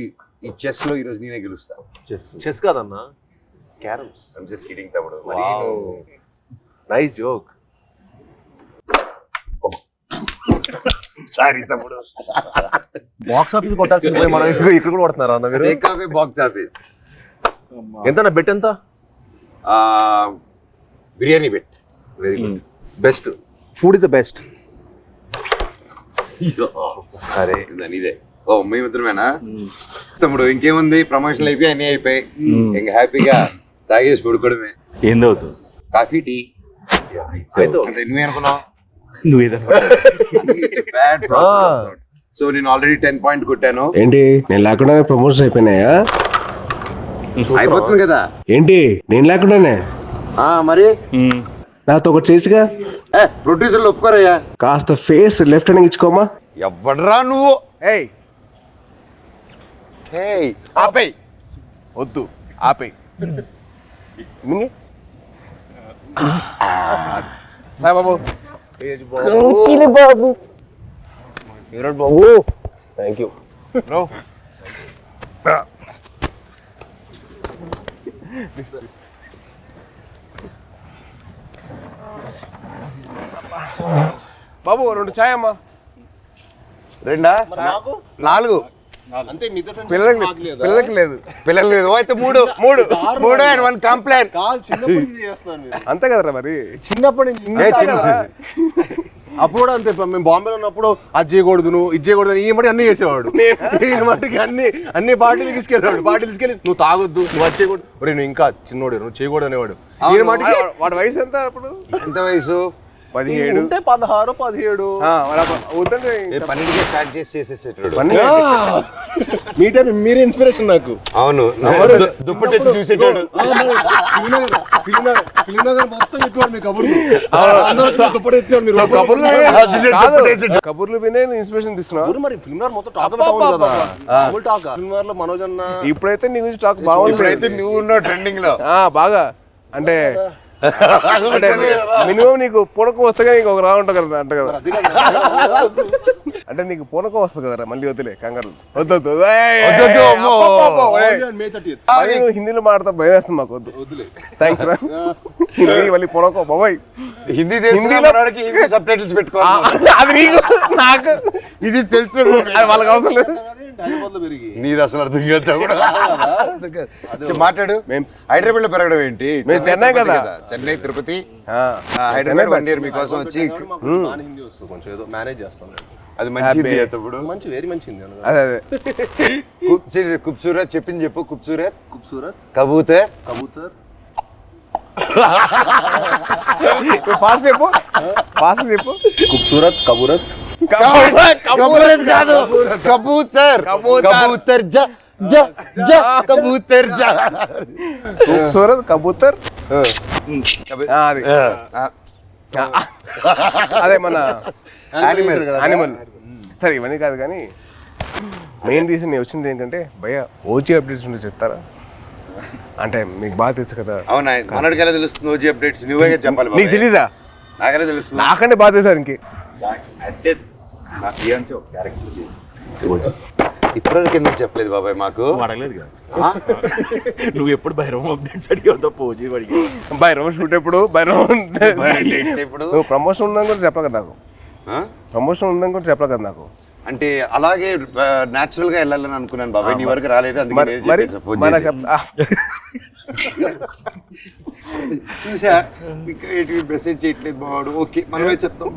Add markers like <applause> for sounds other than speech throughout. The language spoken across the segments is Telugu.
ఈ చెస్లో ఈరోజు నేనే గెలుస్తా. చెస్. చెస్ కాదన్నా క్యారమ్స్. ఐమ్ జస్ట్ కిడింగ్ తమ్ముడు. మరి నైస్ జోక్ సారీ తమ్ముడు. బాక్స్ ఆఫీస్ కొట్టాల్సింది పోయి మనం ఇక్కడ కూడా కొడుతున్నారా అన్న మీరు? టేక్ ఆఫ్ బాక్స్ ఆఫీస్ ఎంత బెట్ ఎంత? Biryani bet very good best food is the best సరే. దాని ఇదే. ఓ మేమిద్దరమేనా తమ్ముడు ఇంకేముంది? ప్రమోషన్లు అయిపోయి అన్ని అయిపోయి. ఇంకా హ్యాపీగా తాగేసి పడుకోవడమే. ఏందవుతుంది కాఫీ టీ. అంటే నువ్వేనుకున్నావు నువ్వేదన్నా బ్యాడ్ సో నేను ఆల్రెడీ టెన్ పాయింట్ కొట్టాను. ఏంటి? నేను లేకుండా ప్రమోషన్ అయిపోయినాయా? అయిపోతుంది కదా. ఏంటి? నేను లేకుండానే? ఆ మరి? నాతో ఒకటి చేయొచ్చుగా ఏ ప్రొడ్యూసర్లు ఒప్పుకోరయ్యా? కాస్త ఫేస్ లెఫ్ట్ హ్యాండ్ ఇచ్చుకోమా? ఎవడరా నువ్వు? ఏయ్ హేయ్ ఆపేయ్. వద్దు ఆపేయ్. మింగి Sai Babu. Virat Babu. Thank you bro. బాబు రెండు ఛాయ్ అమ్మా. రెండా? నాలుగు. అంతే పిల్లలకి పిల్లలకి లేదు. పిల్లలు లేదు. అయితే మూడు మూడు మూడు అండ్ వన్ కంప్లైంట్ అంతే కదరా మరి? చిన్నప్పటి నుంచి అప్పుడు అంతే మేము బాంబేలో ఉన్నప్పుడు అది చేయకూడదు నువ్వు ఇది చేయకూడదు ఈ మట్టి అన్ని చేసేవాడు. <laughs> ఈ మట్టికి అన్ని అన్ని పార్టీలు తీసుకెళ్ళాడు పార్టీలు తీసుకెళ్ళి నువ్వు తాగొద్దు నువ్వు అది చేయకూడదు. ఒరేయ్ నువ్వు ఇంకా చిన్నోడు నువ్వు చేయకూడదు అనేవాడు వాడి వయసు ఎంత అప్పుడు? ఎంత వయసు? పదిహేడు. ఉంటే పదహారు పదిహేడు. పన్నెండుకే స్టార్ట్ చేసి చేసేసేటాడు మీ టైం మీరే ఇన్స్పిరేషన్ నాకు. అవును. దుప్పటి చూసేటాడు. కబుర్లు. వినే ఇన్స్పిరేషన్ తీసుకున్నా. మరి మొత్తం టాక్ కదా టాక్లో మనోజ్ అన్న. ఇప్పుడైతే నీ గురించి టాక్ బాగుంది. ఇప్పుడైతే నువ్వు ఉన్నావు ట్రెండింగ్లో. ఆ, బాగా. అంటే అంటే మినిమం నీకు పుణకం వస్తే నీకు ఒక రా ఉంటుంది కదా అంట కదా కదా. అంటే నీకు పుణకం వస్తుంది కదరా మళ్ళీ వద్దులే కంగారు వద్దు వద్దు ఏయ్, వద్దొద్దు, ఏయ్, అమ్మో. అబ్బబ్బబ్బో, ఏయ్. మే 30th. మళ్ళీ నువ్వు హిందీలో మాట్లాడతా భయం వేస్తుంది మాకు వద్దు వద్దులే థ్యాంక్స్ రా హిందీ మళ్ళీ పొడకో బాబాయ్. హిందీ హిందీలోకి హిందీ <laughs> సబ్ టైటిల్స్ పెట్టుకో అది నీకు నాకు. ఇది తెలుసు వాళ్ళకి అవసరం లేదు. నీది అసలు అర్థం చేస్తా కూడా. మాట్లాడు. మేము హైదరాబాద్లో పెరగడం ఏంటి? మేము చెన్నై కదా. చెన్నై తిరుపతి. హైదరాబాద్ వన్ ఇయర్ మీకోసం వచ్చి కొంచెం ఏదో మేనేజ్ చేస్తాం అది మంచిది అప్పుడు మంచి వెరీ మంచిది అదే అదే. కుప్సూరత్ చెప్పింది చెప్పు కుప్సూరత్ కుప్సూరత్ కబూతర్. కబూతర్. ఫాస్ట్ చెప్పు. ఫాస్ట్ చెప్పు. ఖూబ్సూరత్ కబూరత్ కబూరత్ కాదు. కబూతర్ కబూతర్ జ జ జ కబూతర్ జ ఖూబ్సూరత్ కబూతర్ అదే. మన యానిమల్ యానిమల్ సరే ఇవన్నీ కాదు కానీ మెయిన్ రీజన్ వచ్చింది ఏంటంటే భయ ఓజీ అప్డేట్స్ ఉంటే చెప్తారా? అంటే మీకు బాగా తెలుసు కదా. అవునా? మనడికి ఎలా తెలుస్తుంది ఓజీ అప్డేట్స్? నువ్వే చెప్పాలి నీకు బాబాయ్. తెలీదా? నాకెలా తెలుస్తుంది? నాకంటే బాగా తెలుసా ఇంకే అంటే నా ఫియాన్సీ ఒక క్యారెక్టర్ చేసింది. ఇప్పటివరకు ఎందుకు చెప్పలేదు బాబాయ్ మాకు? నువ్వు అడగలేదు కదా? నువ్వు ఎప్పుడు భైరవం అప్డేట్స్ అడిగావు తప్ప ఓజీ అడిగావు బైరం షూట్ ఎప్పుడు? బైరం Updates ఇప్పుడు నువ్వు ప్రమోషన్ ఉందని కూడా చెప్పలే కదా నాకు? ప్రమోషన్ ఉందని కూడా చెప్పలే కదా నాకు. అంటే అలాగే నాచురల్గా వెళ్ళాలని అనుకున్నాను బాబాయ్ నీ వరకు రాలేదు అందుకే చేసి. మెసేజ్ చేయట్లేదు బావాడు ఓకే మనమే చెప్తాం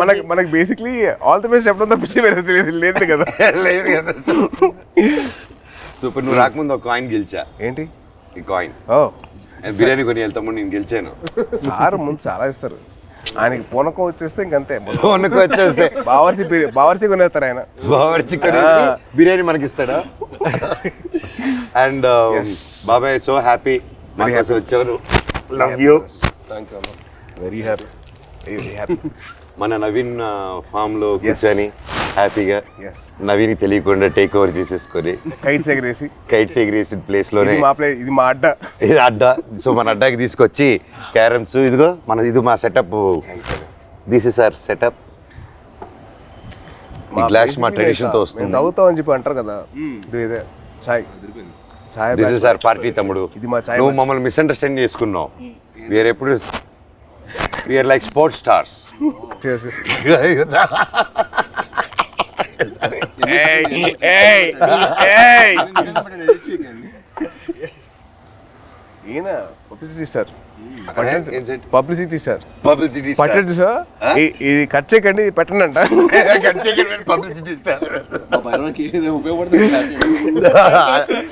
మనకి మనకి బేసిక్లీ ఆల్ ది బెస్ట్ చెప్పడం తప్పించి వేరే తెలియదు లేదు కదా. లేదు కదా. సో ఇప్పుడు నువ్వు రాకముందు ఒక కాయిన్ గెలిచా. ఏంటి? ఈ కాయిన్ ఓ. బిర్యానీ కొని వెళ్తాము నేను గెలిచాను. సార్ ముందు చాలా ఇస్తారు. ఆయనకి పూనకం వచ్చేస్తే ఇంకంతే. ఫోన్కి వచ్చేస్తే. బావర్చి బావర్చి కొనేస్తారు ఆయన. బావర్చి బిర్యానీ మనకి ఇస్తాడా అండ్ Yes. బాబాయ్ సో హ్యాపీ. వచ్చాను love you thank you very happy very happy మన నవీన్ ఫామ్లో కూర్చొని హ్యాపీగా ఎస్ నవీన్ తెలియకుండా టేక్ ఓవర్ చేసేసుకొని కైట్స్ ఎగరేసి. కైట్స్ ఎగిరేసిన ప్లేస్లోనే ఇది మా ప్లే ఇది మా అడ్డ. ఇది అడ్డా. సో మన అడ్డాకి తీసుకొచ్చి క్యారమ్స్ ఇదిగో మన ఇది మా setup this is our setup glass మా ట్రెడిషన్తో వస్తుంది. తాగుతామని చెప్పి అంటారు కదా. ఇది ఇదే చాయ్. చాయ్ దిస్ ఇస్ ఆర్ పార్టీ తమ్ముడు. ఇది మా చాయ్ నువ్వు మమ్మల్ని మిస్అండర్స్టాండ్ చేసుకున్నావు. వీఆర్ ఎప్పుడు we are like sports stars ఈయన publicity star publicity star publicity పట్టండి సార్ ఈ- ఇది కట్ చేయకండి ఇది పెట్టండి అంట పబ్లిసిటీ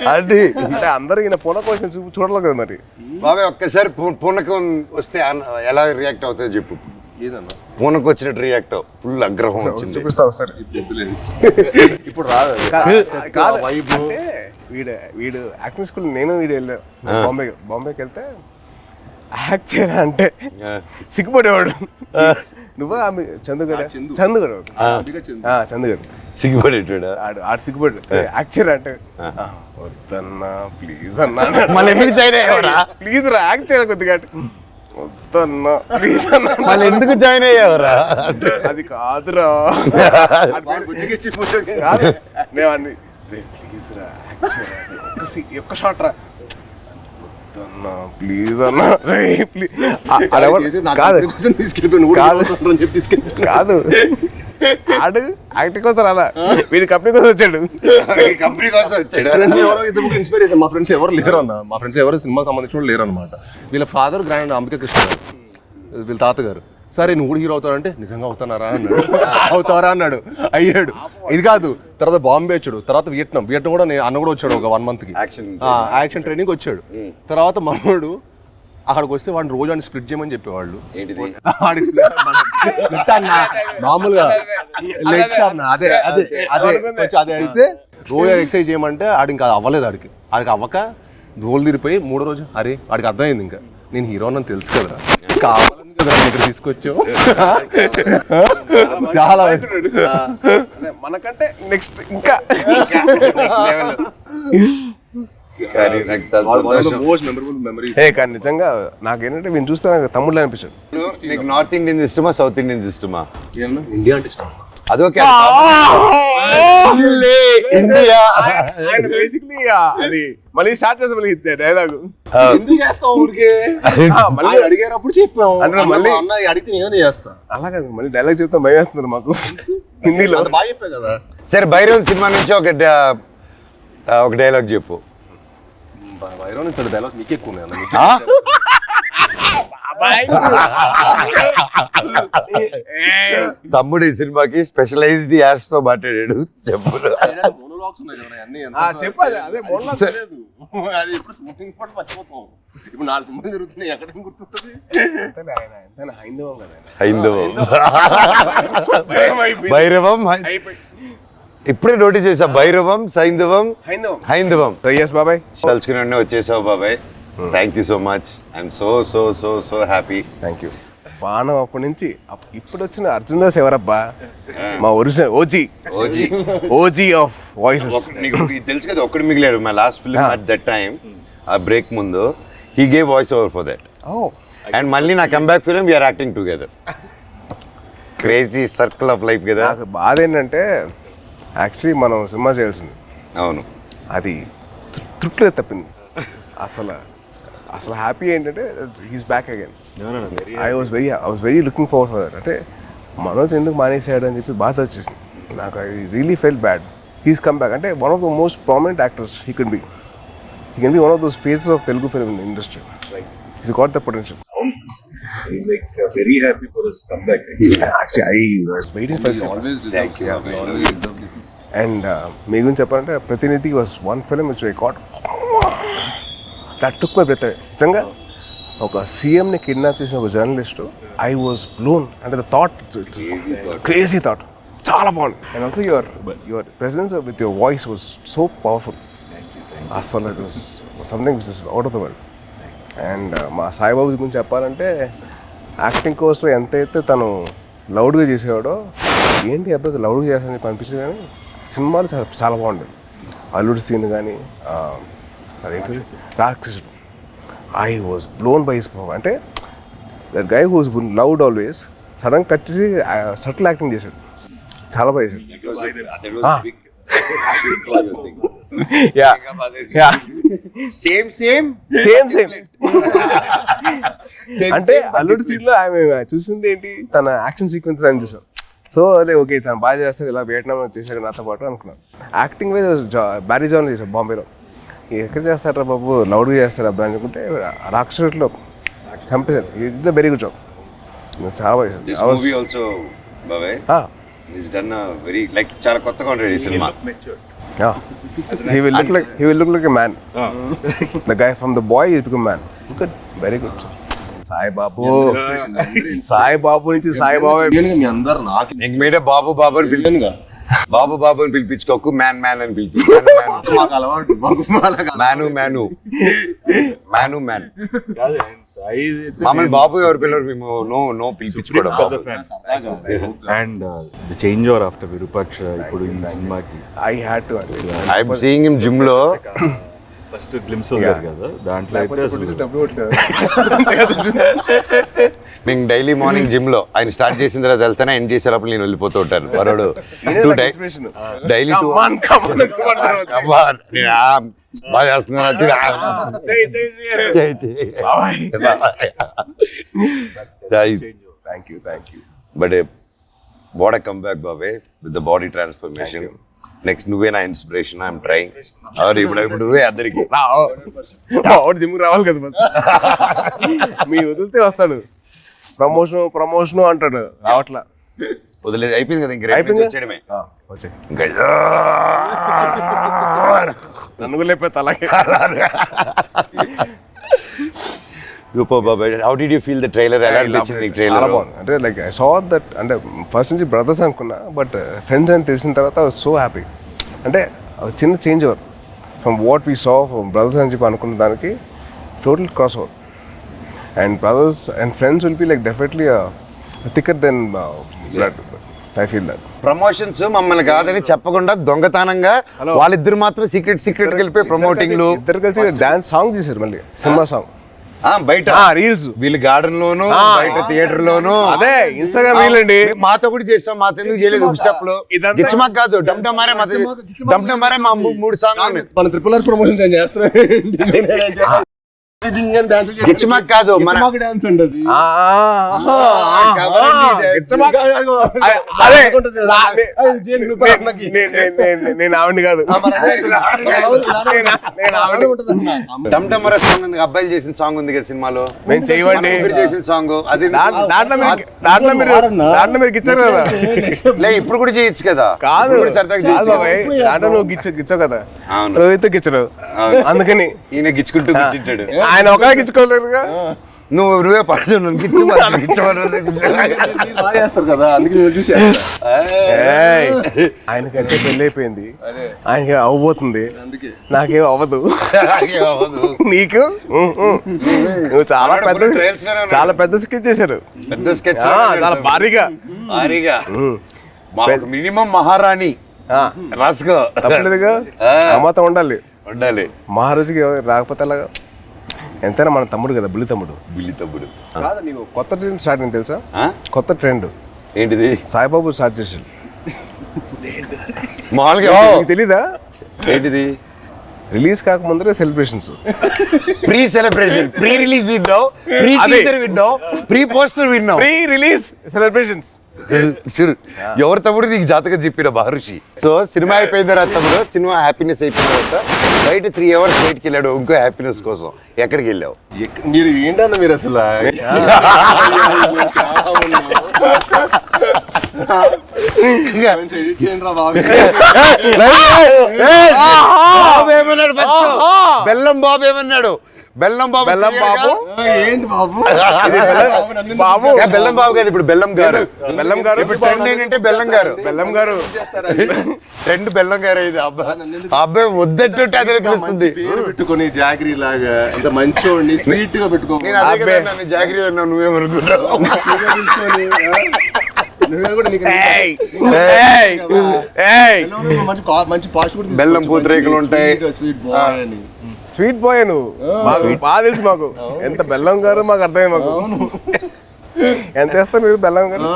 అది అంటే అందరూ ఈయన పొల కోసం చూ చూడలేదు కదా మరి. బాబాయ్ ఒక్కసారి పూనకం వస్తే ఎలా రియాక్ట్ అవుతుందో చెప్పు. పూనకం వచ్చినట్టు రియాక్ట్ ఫుల్ అగ్రహం వచ్చింది. చూపిస్తా ఒకసారి <laughs> ఇప్పుడు రాదు. కాదు వీడు వీడు యాక్టింగ్ స్కూల్ నేను వీడు వెళ్ళా బాంబే బాంబేకి వెళ్తే యాక్ట్ చేయరా అంటే. సిగ్గుపడేవాడు. నువ్వా ఆమె? చందుగడ? చందుగడ. చందుగడ. సిగ్గుపడేటాడా? ఆడు ఆడు సిగ్గుపడు యాక్ట్ చేయరా అంటే? "ఆ, వద్దన్నా ప్లీజ్ అన్నా మళ్ళీ ఎందుకు జాయిన్ అయ్యావరా? ప్లీజ్ రా యాక్ట్ చేయాలి కొద్దిగా అంటే, వద్దన్నా ప్లీజ్ అన్నా మళ్ళీ ఎందుకు జాయిన్ అయ్యావరా? అది కాదురా. కాదు. నేను అన్ని ప్లీజ్ రా ఒక్క షాట్ రా. వద్దన్నా ప్లీజ్ అన్నా. కాదు. కాదు. చెప్పి తీసుకెళ్ళి కాదు. ఆడు యాక్టింగ్ కోసం రాలా. వీడి కంపెనీ కోసం వచ్చాడు. కంపెనీ కోసం వచ్చాడు. ఎవరో? ఇద్దరు ఇన్స్పిరేషన్ మా ఫ్రెండ్స్ ఎవరు లేరు అన్న. మా ఫ్రెండ్స్ ఎవరు? సినిమా సంబంధించిన వాళ్ళు లేరు అనమాట వీళ్ళ ఫాదర్ గ్రాండ్ అంబిక కృష్ణ గారు. వీళ్ళ తాతగారు. సరే నువ్వు కూడా హీరో అవుతారంటే నిజంగా అవుతానారా అన్నాడు. <laughs> అవుతారా అన్నాడు. అయ్యాడు. ఇది కాదు తర్వాత బాంబే వచ్చాడు. తర్వాత వియట్నాం. వియట్నాం కూడా నేను అన్న కూడా వచ్చాడు ఒక వన్ మంత్కి. యాక్షన్ యాక్షన్ ట్రైనింగ్ వచ్చాడు. తర్వాత మనోడు అక్కడికి వస్తే వాడిని రోజు అని స్ప్లిట్ చేయమని చెప్పేవాళ్ళు. అన్న, మామూలుగా లెగ్స్ అన్న? అదే అదే అదే కొంచెం అదే అయితే రోజు ఎక్సర్సైజ్ చేయమంటే ఆడికి ఇంకా అవ్వలేదు ఆడికి. ఆడికి అవ్వక రోల్ తిరిపోయి మూడో రోజు అరే వాడికి అర్థమైంది ఇంకా. నేను హీరో అని తెలుసు కదా కావాలని కదా ఇక్కడ తీసుకొచ్చావు? <laughs> చాలా మనకంటే నెక్స్ట్ ఇంకా. కానీ నాకు చాలా సంతోషం. మోస్ట్ మెమరబుల్ మెమరీ ఏ కానీ నిజంగా నాకేంటంటే వీళ్ళు చూస్తే నాకు తమ్ముళ్ళు అనిపించాడు నీకు నార్త్ ఇండియన్స్ ఇష్టమా సౌత్ ఇండియన్స్ ఇష్టమా? ఇండియా అంటే ఇష్టం అదొకే ఇండియా ఆయన బేసిక్లీ అది మళ్ళీ స్టార్ట్ చేస్తాం మళ్ళీ డైలాగ్ ఎందుకు చేస్తాం ఊరికే? <laughs> మళ్ళీ ఆయన అడిగారప్పుడు చెప్పాం అంటే అన్న, మళ్ళీ- మా అన్న అడిగితే నేనే చేస్తా. అలా కాదు మళ్ళీ డైలాగ్ చెప్తాం భయం వేస్తున్నారు మాకు. హిందీలో. అంత బాగా చెప్పా కదా. సరే భైరవ్ సినిమా నుంచి ఒక ఒక డైలాగ్ చెప్పు. ఇక్కడ డైలాగ్ మీకే ఎక్కువ? <laughs> తమ్ముడు ఈ సినిమాకి స్పెషలైజ్డ్ యాడ్స్తో మాట్లాడాడు. చెప్పు. Monologues ఉన్నాయి కదా, అన్నీ ఎంత- ఆ, చెప్పు అదే అదే మొన్న లేదు. అది ఎప్పుడు షూటింగ్ పాటు మర్చిపోతాం. ఇప్పుడు నాలుగు సినిమాలు జరుగుతున్నాయి ఎక్కడ గుర్తుంటుంది? అంతేలే ఆయన ఎంతైనా హైందవం కదా ఆయన. హైందవం. భయం అయిపోయింది. భైరవం ఇప్పుడే నోటీస్ చేసా భైరవం సైంధవం హైందవం. హైందవం. బాబాయ్. తలుచుకుని వచ్చేసావు బాబాయ్. Thank you so much I'm so so so so happy thank you బాణం అప్పటి నుంచి ఇప్పుడు వచ్చిన అర్జున్ దాస్ ఎవరబ్బా? మా original OG OG OG of voices తెలుసు కదా ఒక్కడు మిగిలాడు. My last film. At that time ఆ బ్రేక్ ముందు he gave voice over for that oh and మళ్ళీ నా comeback film we are acting together crazy circle of life కదా. నాకు బాధ ఏంటంటే యాక్చువల్లీ మనం సినిమా చేయాల్సింది. అవును. అది తృప్తిలో తప్పింది. అసలు అసలు హ్యాపీ ఏంటంటే he's back again I was very I was very looking forward for that అంటే మనోజ్ ఎందుకు మానేసాడు అని చెప్పి బాధ వచ్చేసింది. నాకు I really fell bad he's come back అంటే one of the most prominent actors he can be he can be one of those faces of Telugu film industry he's got the potential He's like very happy for his comeback. Actually I was waiting for thank you and మీ గురించి చెప్పాలంటే Prathinidhi was one film which I caught that took my breath నిజంగా ఒక సీఎంని కిడ్నాప్ చేసిన ఒక జర్నలిస్టు ఐ వాజ్ బ్లోన్ అంటే ద థాట్ క్రేజీ థాట్ చాలా బాగుంది. And also your your presence with your voice was so powerful అస్సలు it was something which is out of the world and మా సాయిబాబు గురించి చెప్పాలంటే యాక్టింగ్ కోర్స్లో ఎంతైతే తను లౌడ్గా చేసేవాడో ఏంటి అబ్బాయికి లౌడ్గా చేస్తానని చెప్పి అనిపించింది కానీ సినిమాలు చాలా చాలా బాగుండేది అల్లుడి సీన్ కానీ అదేంటి? Rakshasudu. I was blown by his power అంటే that guy who's loud always sudden cut చేసి సటిల్ యాక్టింగ్ చేశాడు. చాలా బాగా చేశాడు. That. Was big. Yeah yeah same same same same అంటే అల్లుడు సీన్లో ఆమె చూసింది ఏంటి? తన యాక్షన్ సీక్వెన్స్ అని చూసాం. సో అదే ఓకే తను బాగా చేస్తాడు ఇలా వియట్నాం చేశాడు నాతో పాటు అనుకున్నాను యాక్టింగ్ వైజ్ బ్యారీ జాన్ చేశాడు బాంబేలో ఎక్కడ చేస్తారా బాబు? లౌడ్గా చేస్తారా అబ్బాయి అనుకుంటే రాక్షసులో చంపేశారు ఇది వెరీ గుడ్ జాబ్ చాలా బాగా డన్ వెరీ లైక్ చాలా కొత్తగా ఉంటాడు ఈ cinema he will look like he will look like a man the guy from the boy is become man good very good Sai Babu Sai Babu నుంచి సాయి బాబు నాకు బాబు బాబు అని బాబు బాబు అని పిలిపించుకోకు మ్యాన్ మ్యాన్ అని పిలిపించు మాకు అలవాటు మాకు మ్యాను మ్యాను. Man man. నేను బాబు ఎవరి పిల్లలు మేము no no పిలిపించుకోవడం. And the change over after Virupaksha ఇప్పుడు ఈ సినిమాకి I had to I'm seeing him జిమ్లో. ఫస్ట్ గ్లిమ్స్ ఉంది కదా. దాంట్లో అయితే అసలు మేము డైలీ మార్నింగ్ జిమ్లో ఆయన స్టార్ట్ చేసిన తర్వాత వెళ్తానే ఎండ్ చేసేటప్పుడు నేను వెళ్ళిపోతూ ఉంటాను. వరోడు డైలీ టూ బాగా you but what come back బాబే with the body transformation next నువ్వే నా ఇన్స్పిరేషన్ ఐఎమ్ ట్రైంగ్ అవును ఇప్పుడు ఇప్పుడు నువ్వే అందరికి ఒకటి జిమ్కి రావాలి కదా. <laughs> మీ వదిలితే వస్తాడు. ప్రమోషన్ ప్రమోషన్ అంటాడు. రావట్లా. వదిలేదు అయిపోయింది కదా ఇంక అయిపోయిందా? వచ్చేయడమే. ఇంకా నన్ను లేకపోతే అలాగే. <laughs> సూపర్ బాబాయ్ how did you feel the trailer ఎలా అనిపించింది చాలా ట్రైలర్ బాగుంది. అంటే లైక్ ఐ సా దట్ అంటే ఫస్ట్ నుంచి బ్రదర్స్ అనుకున్నా బట్ ఫ్రెండ్స్ అని తెలిసిన తర్వాత సో హ్యాపీ అంటే చిన్న change over from what we saw from brothers అని చెప్పి అనుకున్న దానికి total cross over and brothers and friends will be like definitely thicker then blood I feel that promotions మమ్మల్ని కాదని చెప్పకుండా దొంగతనంగా వాళ్ళిద్దరు మాత్రం సీక్రెట్ సీక్రెట్ వెళ్ళిపోయి ప్రమోటింగ్లు ఇద్దరు కలిసి డాన్స్ సాంగ్ చేశారు మళ్ళీ. సినిమా సాంగ్ ఆ, బయట. రీల్స్ వీళ్ళు గార్డెన్ లోను ఆ. బయట థియేటర్ లోను అదే ఇన్స్టాగ్రామ్ రీల్ అండి. మాతో కూడా చేస్తాం మాతో ఎందుకు చేయలేదు స్టెప్లో ఇదంతా- గిచ్చమాక్ కాదు డమ్ డమ్ మారే మాతో డమ్ డమ్ మారే మా మూ- మూడు సాంగ్ మన ట్రిపుల్ ఆర్ ప్రమోషన్స్ ఏం <laughs> గిచ్చమాక్ కాదు మన డాన్స్ అది నేను ఆవిడ నేను- నేను సాంగ్ ఉంది అబ్బాయిలు చేసిన సాంగ్ ఉంది కదా సినిమాలో. మేము చేయవండి చేసిన సాంగ్ అది దాంట్లో దాంట్లో మీరు దాంట్లో మీరు గిచ్చారు కదా. లే ఇప్పుడు కూడా చేయొచ్చు కదా. కాదు. దాంట్లో నువ్వు గిచ్చ గిచ్చావు కదా. రోహిత్ గిచ్చడు. అందుకని. ఈయన గిచ్చుకుంటూ కూర్చుంటాడు ఆయన ఒక గిచ్చుకోలేరుగా నువ్వు నువ్వే పడుతు నన్ను గిచ్చు మరి <laughs> గిచ్చమని బాగా చేస్తారు కదా అందుకే చూసి ఏయ్, ఆయనకైతే పెళ్ళి అయిపోయింది ఆయనకి అవ్వబోతుంది. అందుకే. నాకేం అవ్వదు. నీకు. నువ్వు చాలా పెద్ద. చాలా పెద్ద స్కెచ్ చేశారు. పెద్ద స్కెచ్ ఆ, చాలా భారీగా. భారీగా. మినిమం మహారాణి. ఆ, రాసుకో. తప్పలేదుగా? మాత్రం ఉండాలి. ఉండాలి. మహారాజుకి రాకపోతే అలాగా ఎంతైనా మన తమ్ముడు కదా బుల్లి తమ్ముడు. బిల్లి తమ్ముడు. కాదు నీకు కొత్త ట్రెండ్ స్టార్ట్ అయింది తెలుసా? కొత్త ట్రెండ్. ఏంటిది? సాయిబాబు స్టార్ట్ చేసాడు <laughs> మామూలుగా నీకు తెలీదా? ఏంటిది? Release కాకముందరే celebrations. Pre celebration pre release విన్నావు ప్రీ. టీజర్ విన్నావు ప్రీ పోస్టర్ విన్నావు ప్రీ రిలీజ్ సెలబ్రేషన్స్. ఎవరి తమ్ముడు నీకు జాతకం చెప్పిన మహర్షి. సో సినిమా అయిపోయిన తర్వాత తమ్ముడు సినిమా హ్యాపీనెస్ అయిపోయిన తర్వాత బయట త్రీ అవర్స్ బయటికి వెళ్ళాడు ఇంకో హ్యాపీనెస్ కోసం. ఎక్కడికి వెళ్ళావు? మీరు ఏంటన్న మీరు అసలు? బెల్లం బాబు ఏమన్నాడు? బెల్లం బాబు బెల్లం బాబు ఏంటి బాబు బాబు బెల్లం బాబు కాదు ఇప్పుడు బెల్లం గారు బెల్లం గారు ఇప్పుడు ట్రెండ్ ఏంటంటే బెల్లం గారు బెల్లం గారు ట్రెండ్ బెల్లం గారు ఇది అబ్బాయి అబ్బాయి వద్దంటుంటే అదే పిలుస్తుంది పెట్టుకొని జాగ్రీ లాగా అంత మంచోడిని స్వీట్గా పెట్టుకో నేను అదే కదా జాగ్రత్త అన్నావు నువ్వేమనుకున్నావు నువ్వు కూడా నీకు ఏయ్, నీకు- ఏయ్, ఏయ్. బెల్లంలో మంచి పాష్ కూడా. బెల్లం పూతరేకులు ఉంటాయి. స్వీట్ బాయ్ అని స్వీట్ బాయ్ నువ్వు. మాకు బాగా తెలుసు మాకు. ఎంత బెల్లం గారు మాకు అర్థమైంది మాకు. ఎంత వేస్తారు మీరు బెల్లం గారు?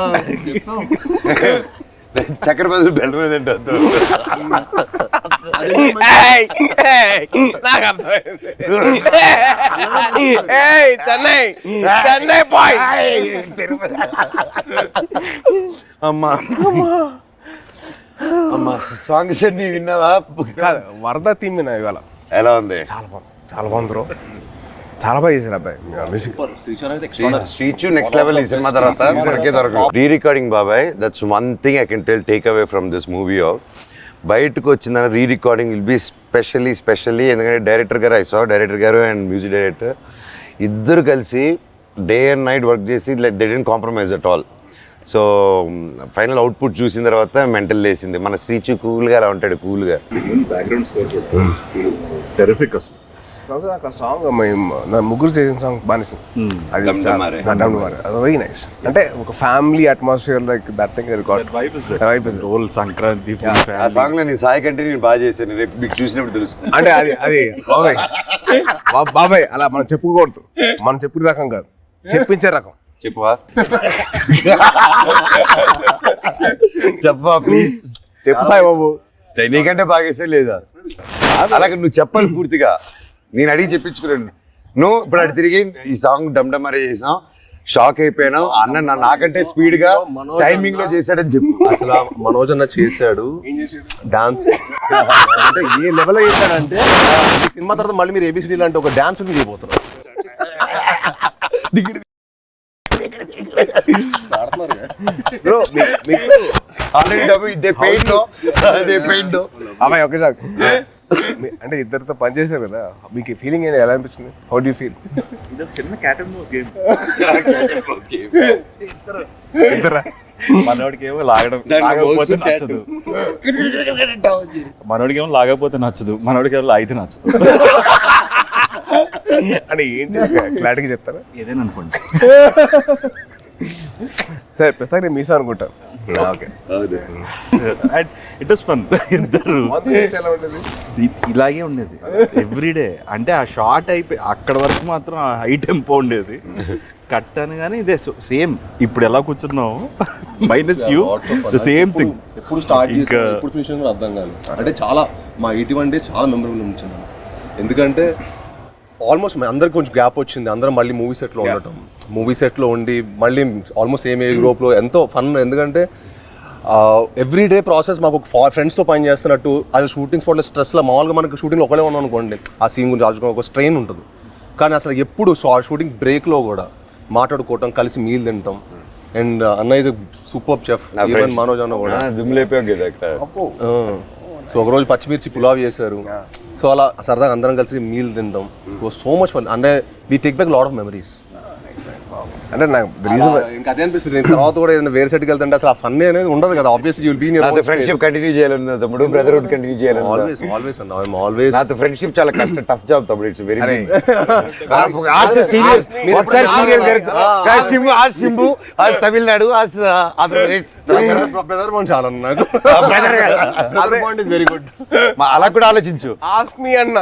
చక్కెర బదులు బెల్లం మీద నాకు అర్థమైంది. చెన్నై చెన్నై బాయ్ అమ్మా. అమ్మా. సాంగ్స్ అన్ని విన్నావా? వరద థీమ్ విన్నా ఇవాళ. ఎలా ఉంది? చాలా బాగుంది. చాలా బాగుంది బ్రో. చాలా బాగా చేశారు అబ్బాయి. శ్రీచు నెక్స్ట్ లెవెల్ ఈ సినిమా తర్వాత. దొరికే దొరకదు. రీ రికార్డింగ్ బాబాయ్. That's one thing I can tell take away from this movie of బయటకు వచ్చిన re recording will be specially specially ఎందుకంటే డైరెక్టర్ గారు ఐ సా డైరెక్టర్ గారు అండ్ మ్యూజిక్ డైరెక్టర్ ఇద్దరు కలిసి డే అండ్ నైట్ వర్క్ చేసి like they dent compromise at all so final output చూసిన తర్వాత మెంటల్ లేసింది మన శ్రీచు కూల్గా అలా ఉంటాడు కూల్గా. బ్యాక్గ్రౌండ్ స్కోర్ కూడా. టెరిఫిక్ అసలు. నాకు ఆ సాంగ్ నా ముగ్గురు చేసిన సాంగ్ అది Dum Mare. అది వెరీ నైస్ అంటే ఒక family atmosphere like that thing record vibe is vibe is role Sankranti ఆ సాంగ్లో నేను సాయి కంటే నేను బాగా చేశాను. రేపు మీకు చూసినప్పుడు తెలుస్తుంది. అంటే అది అది బాబాయ్. బాబాయ్ అలా మనం చెప్పుకోకూడదు. మనం చెప్పుకునే రకం కాదు. చెప్పించే రకం. చెప్పవా చెప్పవా ప్లీజ్ చెప్పు సాయి బాబు. నీకంటే బాగేసే లేదా? అలాగే నువ్వు చెప్పాలి పూర్తిగా. నేను అడిగి చెప్పించుకున్నాను. నువ్వు ఇప్పుడు అటు తిరిగి ఈ సాంగ్ డమ్ డమ్ అరే చేసాం షాక్ అయిపోయాను అన్న నా- నాకంటే స్పీడ్గా టైమింగ్లో చేశాడని చెప్పు. అసలు మనోజ్ అన్న చేశాడు. డాన్స్. అంటే ఏ లెవెల్ చేశాడంటే సినిమా తర్వాత మళ్ళీ మీరు ఏబిసిడి లాంటి ఒక డాన్స్ మీరు చేయబోతున్నారు. <laughs> బ్రో మీకు ఆల్రెడీ డబ్బు ఇదే పెయింట్ అదే పెయింట్ అమ్మాయి ఒకే సార్ అంటే ఇద్దరితో పని చేశారు కదా మీకు ఫీలింగ్ ఏంటి? ఎలా అనిపించింది? హౌ డూ ఫీల్ ఇది చిన్న క్యాట్ అండ్ మౌస్ గేమ్ ఇద్దరా? మనోడికి ఏమో లాగడం లాగకపోతే నచ్చదు. మనోడికి ఏమో లాగకపోతే నచ్చదు మనోడికి ఏమో లాగితే నచ్చదు. అంటే ఏంటి? క్లారిటీగా చెప్తారా? ఏదైనా అనుకోండి. సరే ప్రస్తుతానికి నేను మీసా అనుకుంటాను okay. And it was fun ఇద్దరు. ఎలా ఉండేది? ఇ- ఇలాగే ఉండేది. ఎవ్రీడే అంటే ఆ షార్ట్ అయిపోయి అక్కడ వరకు మాత్రం ఆ హై టెంపో ఉండేది. కట్ అనగానే ఇదే సేమ్ ఇప్పుడు ఎలా కూర్చున్నావు? Minus you the same thing ఎప్పుడు స్టార్ట్ ఇంకా- చేసి ఎప్పుడు ఫినిష్ కూడా అర్థం కాదు. అంటే చాలా మా ఎయిటీ వన్ డేస్ చాలా మెమరబుల్ ఉంచింది ఎందుకంటే ఆల్మోస్ట్ అందరికి కొంచెం గ్యాప్ వచ్చింది. అందరం మళ్ళీ మూవీ సెట్లో ఉండటం. మూవీ సెట్లో ఉండి మళ్ళీ ఆల్మోస్ట్ సేమ్ యూరోప్లో ఎంతో ఫన్ ఎందుకంటే ఎవ్రీ డే ప్రాసెస్ మాకు ఒక ఫ్రెండ్స్తో పని చేస్తున్నట్టు అది షూటింగ్ స్పాట్లో స్ట్రెస్లో మామూలుగా మనకి షూటింగ్ ఒకలే ఉన్నాం అనుకోండి. ఆ సీన్ గురించి ఆలోచుకోవడం ఒక స్ట్రెయిన్ ఉంటుంది. కానీ అసలు ఎప్పుడు షూటింగ్ బ్రేక్లో కూడా మాట్లాడుకోవటం కలిసి మీల్ తింటాం అండ్ అన్న ఇది సూపర్ చెఫ్ ఈవెన్ మనోజ్ అన్న కూడా. కదా అక్కడ. సో ఒక రోజు పచ్చిమిర్చి పులావ్ చేశారు. సో అలా సరదాగా అందరం కలిసి మీల్ తింటాం. సో మచ్ ఫన్ అంటే we take back lot of memories అంటే నాకు రీజన్ ఇంకా అదే అనిపిస్తుంది. నేను తర్వాత కూడా ఏదైనా వేరే సెట్కి వెళ్తుంటే అసలు ఆ ఫన్ అనేది ఉండదు కదా. ఆబ్వియస్లీ యూల్ బీ నాతో ఫ్రెండ్షిప్ కంటిన్యూ చేయాలన్నా తమ్ముడు బ్రదర్హుడ్ కంటిన్యూ చేయాలన్నా ఆల్వేస్ ఆల్వేస్ అన్న. ఐఎమ్ ఆల్వేస్ నాతో ఫ్రెండ్షిప్ చాలా కష్టం టఫ్ జాబ్ తమ్ముడు. ఇట్స్ వెరీ అరే. సీరియస్ ఒకసారి సింబు ఆ సింబు ఆ తమిళనాడు ఆంధ్రప్రదేశ్ బ్రదర్ బాగుంది చాలా నాకు. Brother brother bond is very good మా అలా కూడా ఆలోచించు. ఆస్క్ మీ అన్న.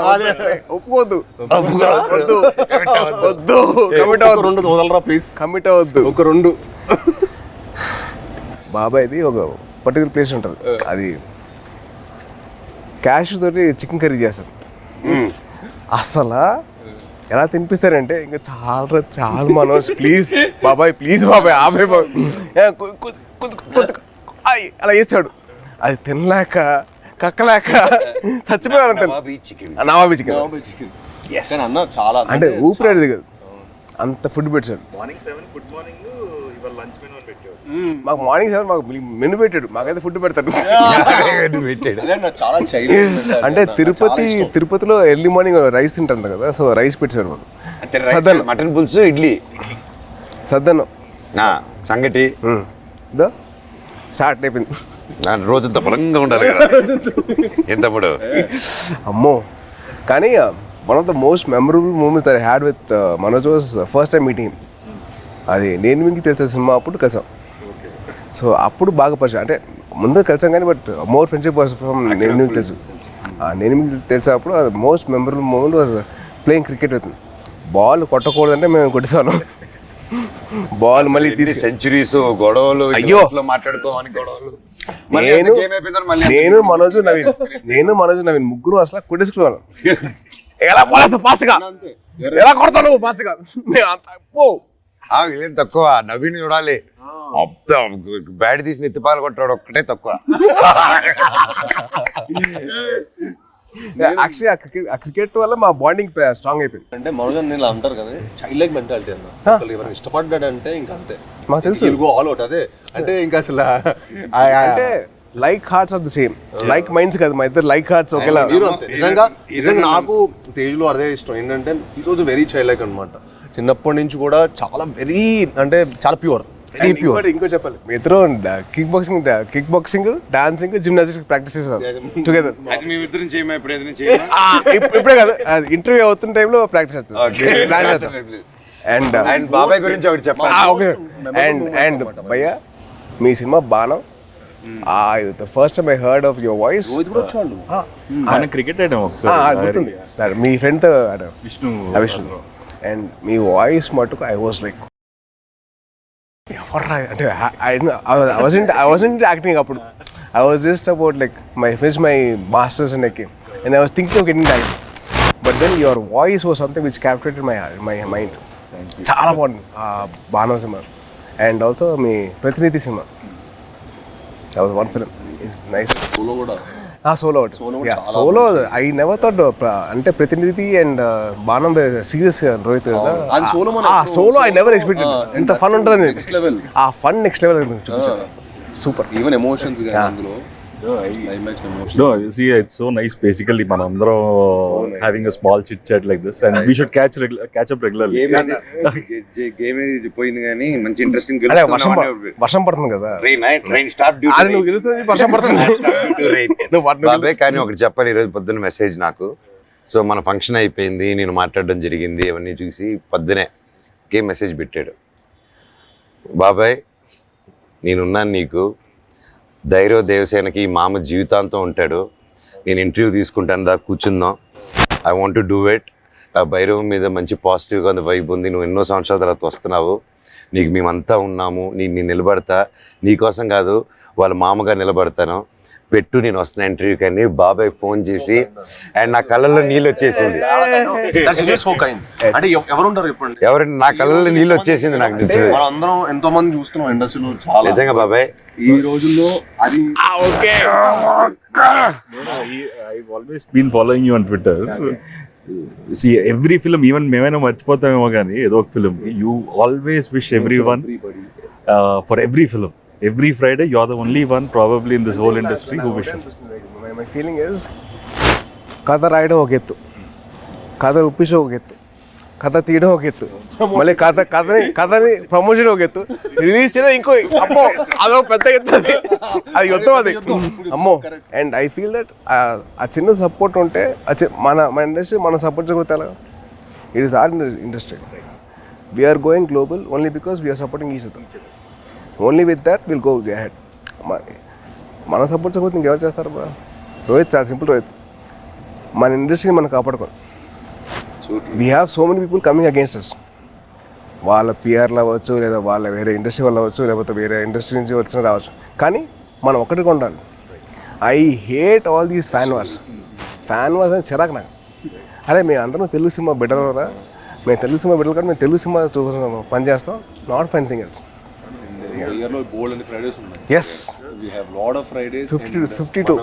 ఒప్పుకోవద్దు ఒప్పుకో. వద్దు. వద్దు. కమిట్ అవ్వద్దు. రెండు వదలరా ప్లీజ్ కమిట్ అవ్వద్దు. ఒక రెండు. బాబాయ్ది ఒక పర్టికులర్ ప్లేస్ ఉంటుంది. అది క్యాష్ తోటి చికెన్ కర్రీ చేస్తారు. అసలు ఎలా తినిపిస్తారంటే ఇంకా చాలా చాలా మనోజ్ ప్లీజ్ బాబాయ్ ప్లీజ్ బాబాయ్ ఆపే బాబాయ్. అలా చేస్తాడు. అది తినలేక కక్కలేక చచ్చిపోయాడు అంతే. చికెన్ నవాబీ చికెన్ చాలా అంటే ఊపిరాడు దిగదు అంత ఫుడ్ పెట్టాడు. మార్నింగ్ సెవెన్ గుడ్ మార్నింగ్ ఇవాళ లంచ్ మెనూ అని పెట్టాడు. మాకు మార్నింగ్ సెవెన్ మాకు మెను పెట్టాడు. మాకైతే ఫుడ్ పెడతాడు. <laughs> పెట్టాడు. అంటే తిరుపతి తిరుపతిలో ఎర్లీ మార్నింగ్ రైస్ తింటారు కదా సో రైస్ పెట్టాడు మాకు. సదన్ మటన్ పులుసు ఇడ్లీ. సద్దన్నం. నా సంగటి. దో స్టార్ట్ అయిపోయింది. నా రోజంతా బలంగా ఉండాలి కదా. <laughs> అమ్మో. కానీ one of the most memorable moments that had with Manoj was first time meeting అది నేను మీకు తెలిసిన సినిమా అప్పుడు కలిసాం. సో అప్పుడు బాగా పరిచయం. అంటే ముందు కలిసాం కానీ but more friendship was from నేను మీకు తెలుసు. నేను మీకు తెలిసినప్పుడు అది most memorable moment was playing cricket అవుతుంది బాల్ కొట్టకూడదంటే మేము కొట్టేసాను. బాల్ మళ్ళీ తీసి సెంచురీస్ గొడవలు అయ్యో. మాట్లాడుకోమని గొడవలు. నేను నేను మనోజ్ నవీన్. నేను మనోజ్ నవీన్. ముగ్గురు అసలు కొట్టేసుకున్నాను <laughs> ఎలా పోలేస్తావు ఫాస్ట్గా ఎలా కొడతావు ఫాస్ట్గా మేము అంత పో. వీళ్ళేం తక్కువ. నవీన్ చూడాలి. బ్యాట్ తీసి నెత్తిపాలు కొట్టాడు. ఒక్కటే తక్కువ. యాక్చువల్లీ ఆ క్రికెట్ వల్ల మా బాండింగ్ స్ట్రాంగ్ అయిపోయింది. అంటే మనోజ్ నేను అంటారు కదా చైల్డ్ లైక్ మెంటాలిటీ అన్న. ఒకళ్ళు ఎవరైనా ఇష్టపడ్డాడంటే ఇంకా అంతే. మాకు తెలుసు. ఆల్ అవుట్ అదే. అంటే ఇంకా అసలు అంటే like hearts are the same like minds కాదు మా ఇద్దరు లైక్ హార్ట్స్ ఒకేలా. మీరు అంతే. నిజంగా నిజంగా నాకు తేజ్లో అదే ఇష్టం. ఏంటంటే ఈ రోజు వెరీ చైల్డ్ లైక్ అనమాట చిన్నప్పటి నుంచి కూడా చాలా వెరీ అంటే చాలా ప్యూర్ వెరీ ప్యూర్ ఇంకో చెప్పాలి. మీ ఇద్దరు kick boxing kick boxing dancing gymnastics practice చేస్తారు టుగెదర్ ఇప్పుడు ఏదైనా చేయమా? ఇప్పుడే కాదు. ఇంటర్వ్యూ అవుతున్న టైంలో ప్రాక్టీస్ చేస్తాం. అండ్ అండ్ బాబాయ్ గురించి ఒకటి చెప్పాలి ఓకే అండ్ అండ్ భయ్య మీ cinema Baanam. First time I heard of your voice మన క్రికెట్ గుర్తుంది. మీ ఫ్రెండ్తో విష్ణు విష్ణు అండ్ మీ వాయిస్ మటుకు ఐ వాజ్ లైక్ ఎవర్రా అంటే I wasn't I wasn't acting అప్పుడు. I was just about like my finish my masters and ఎక్కి and I was thinking of getting time but then your voice was something which captivated my my mind చాలా బాగుంది. Baanam cinema. And also me Prathinidhi cinema. One film nice కూడా. Solo Solo I never thought అంటే Prathinidhi and Baanam serious Rohit solo మనం ఎప్పుడు- సోలో ఐ నెవర్ ఎక్స్పెక్టెడ్ ఇంత ఫన్ ఉంటుంది ఆ fun next level super even emotions అందులో. No, you see, it's so nice. Basically, మనం అందరం having a small chit chat like this, and we should catch regu- catch up regularly. Game ఏది <laughs> పోయింది కానీ మంచి ఇంట్రెస్టింగ్ అదే వర్షం వర్షం పడుతుంది కదా. ట్రైన్ స్టాప్ అది నువ్వు గెలుస్తుంది వర్షం పడుతుంది. <laughs> కానీ ఒకటి చెప్పాలి ఈరోజు పొద్దున్న మెసేజ్ నాకు. సో మన ఫంక్షన్ అయిపోయింది నేను మాట్లాడడం జరిగింది అవన్నీ చూసి పొద్దునే గేమ్ మెసేజ్ పెట్టాడు. బాబాయ్ నేనున్నాను నీకు. ధైర్య దేవసేనకి మామ జీవితాంతం ఉంటాడు. నేను ఇంటర్వ్యూ తీసుకుంటాను దా కూర్చుందాం. I want to do it ఆ భైరవ్ మీద మంచి పాజిటివ్గా ఉంది వైబ్ ఉంది. నువ్వు ఎన్నో సంవత్సరాల తర్వాత వస్తున్నావు. నీకు మేమంతా ఉన్నాము. నీ నేను నిలబడతా. నీకోసం కాదు వాళ్ళ మామగా నిలబడతాను. పెట్టు నేను వస్తున్నా ఇంటర్వ్యూ కానీ బాబాయ్ ఫోన్ చేసి అండ్ నా కళ్ళల్లో నీళ్ళు వచ్చేసింది. సో కైండ్ అంటే ఎవ- ఎవరు ఎవరి నా కళ్ళల్లో నీళ్ళు వచ్చేసింది నాకు అందరం ఎంతో మంది చూస్తున్నాం ఇండస్ట్రీలో చాలా. నిజంగా బాబాయ్. ఈ రోజుల్లో అది okay. On Twitter. See, every film, even మేమైనా మర్చిపోతామేమో కానీ ఏదో ఒక film you always wish everyone for every film every Friday you are the only one probably in this whole industry who wishes my feeling is కథ రాయడం ఒక ఎత్తు. కథ ఒప్పించడం ఒక ఎత్తు. కథ తీయడం ఒక ఎత్తు. మళ్ళీ కథ కథని కథని ప్రమోషన్ ఒక ఎత్తు. రిలీజ్ చేయడం ఇంకో అమ్మో అదో పెద్ద ఎత్తు అది. అది యుద్ధం అది. అమ్మో అండ్ ఐ ఫీల్ దట్ ఆ చిన్న సపోర్ట్ ఉంటే మన మన ఇండస్ట్రీ మన సపోర్ట్ చేయకపోతే ఎలా it is our industry we're going global only because we're supporting each other only with that will go head మన సపోర్ట్ చేయకపోతే ఇంకెవరు చేస్తారు బ్రో రోహిత్ చాలా సింపుల్ రోహిత్. మన ఇండస్ట్రీని మనం కాపాడుకోవాలి. We have so many people coming against us వాళ్ళ పిఆర్లు అవ్వచ్చు లేదా వాళ్ళ వేరే ఇండస్ట్రీ వల్ల అవ్వచ్చు లేకపోతే వేరే ఇండస్ట్రీ నుంచి వచ్చిన రావచ్చు. కానీ మనం ఒకటి ఉండాలి I hate all these fan wars fan wars అని చిరాకు నాకు. అరే మేము అందరం తెలుగు సినిమా బిడ్డలరా? మేము తెలుగు సినిమా బిడ్డలు కానీ మేము తెలుగు సినిమా చూసిన పని చేస్తాం నాట్ ఫైన్ థింగ్ ఎల్స్ ఇయర్లో బోల్డ్ అని ఫ్రైడేస్ ఉన్నాయి yes fifty fifty to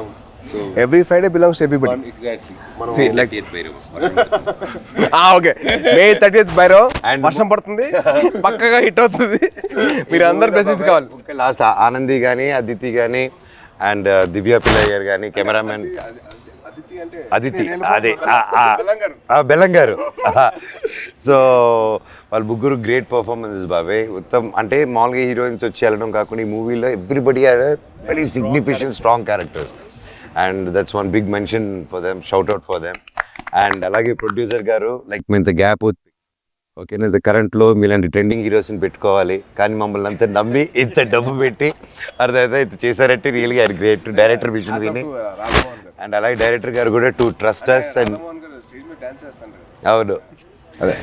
every Friday belongs everybody okay May thirty బైరో And- వర్షం పడుతుంది. పక్కగా హిట్ అవుతుంది. <laughs> మీరు అందరు మెసేజ్ కావాలి. లాస్ట్ ఆనంది కానీ అదితి కానీ అండ్ దివ్య పిల్లయ్య గారు కానీ కెమెరామెన్ అదితి అదే ఆ, ఆ, ఆ, బెల్లం గారు సో వాళ్ళ ముగ్గురు గ్రేట్ పర్ఫార్మెన్సెస్ బాబాయ్ ఉత్తమ్ అంటే మామూలుగా హీరోయిన్స్ వచ్చి వెళ్ళడం కాకుండా ఈ మూవీలో everybody very significant strong characters and that's one big mention for them shout out for them and అలాగే ప్రొడ్యూసర్ గారు లైక్ ఇంత గ్యాప్ ఓకేనా ఇది కరెంట్లో మీలాంటి ట్రెండింగ్ హీరోస్ని పెట్టుకోవాలి. కానీ మమ్మల్ని అంతా నమ్మి ఇంత డబ్బు పెట్టి అర్థమైతే ఇంత చేశారంటే రియల్గా గ్రేట్ డైరెక్టర్ విషన్ విని. అండ్ అలాగే డైరెక్టర్ గారు కూడా టు ట్రస్ట్ అస్ అండ్ అవును. అదే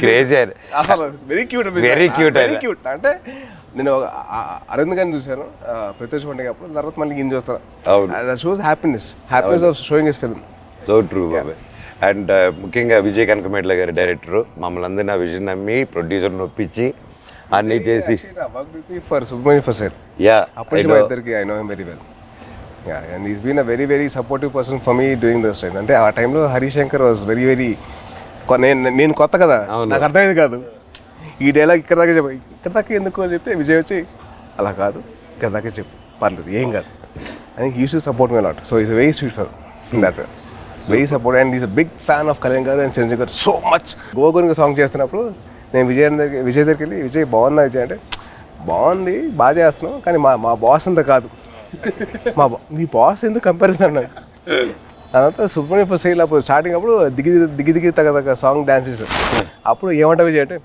క్రేజీ అసలు very cute Very cute very ఆయన. క్యూట్ అంటే నేను అరవింద్ గారిని చూశాను ప్రత్యక్ష పండుగ అప్పుడు తర్వాత మళ్ళీ ఈయన చూస్తాను. అవును. That shows happiness happiness of showing is film so true బాబాయ్. అండ్ ముఖ్యంగా విజయ్ కనకమేట్ల గారి డైరెక్టర్. మమ్మల్ని అందరినీ ఆ విజన్ నమ్మి ప్రొడ్యూసర్ నొప్పించి అన్నీ చేసి for Subrahmanya for side yeah మా ఇద్దరికి I know very well yeah and is been a very very supportive person for me during this time అంటే ఆ టైంలో హరిశంకర్ వాజ్ వెరీ వెరీ నేను నేను కొత్త కదా. నాకు అర్థమైంది కాదు. ఈ డైలాగ్ ఇక్కడ దాకా చెప్పు ఇక్కడ దాకా ఎందుకు అని చెప్తే విజయ్ వచ్చి అలా కాదు ఇక్కడ దాకా చెప్పు పర్లేదు ఏం కాదు. అని used to support me lot so is very sweet for that very support and is a big fan of Kalyan గారు అండ్ చంద్ర గారు సో మచ్ గోగురుగా సాంగ్ చేస్తున్నప్పుడు నేను విజయ్ దగ్గర విజయ్ దగ్గరికి వెళ్ళి విజయ్ బాగుందా విజయ్? అంటే బాగుంది బాగా చేస్తున్నాం కానీ మా మా బాస్ అంత కాదు. <laughs> మా బా మీ బాస్ ఎందుకు కంపారిజన్ అన్నాడు? తర్వాత సుబ్రహ్మణ్య ఫస్ట్ సేల్ అప్పుడు స్టార్టింగ్ అప్పుడు దిగి దిగి దిగి తగ్గ తగ్గ సాంగ్ డాన్సెస్ అప్పుడు ఏమంటావు విజయ్ అంటే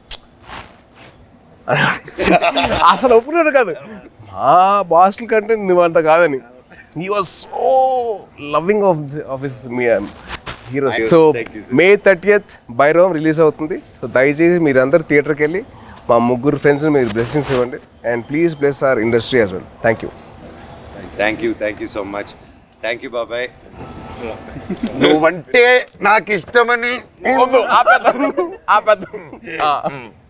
<laughs> అసలు ఒప్పుకున్నాడు కాదు. మా బాస్ల కంటే నువ్వు అంత కాదని. He was so loving of of his me hero so May thirtieth Bhairavam release అవుతుంది. సో దయచేసి మీరందరూ థియేటర్కి వెళ్ళి మా ముగ్గురు ఫ్రెండ్స్ మీరు బ్లెస్సింగ్స్ ఇవ్వండి. And please bless our industry as well thank you thank you thank you so much thank you బాబాయ్ నువ్వంటే నాకు ఇష్టమని ఆపేద్దాం. <laughs> ఆపేద్దాం. <laughs>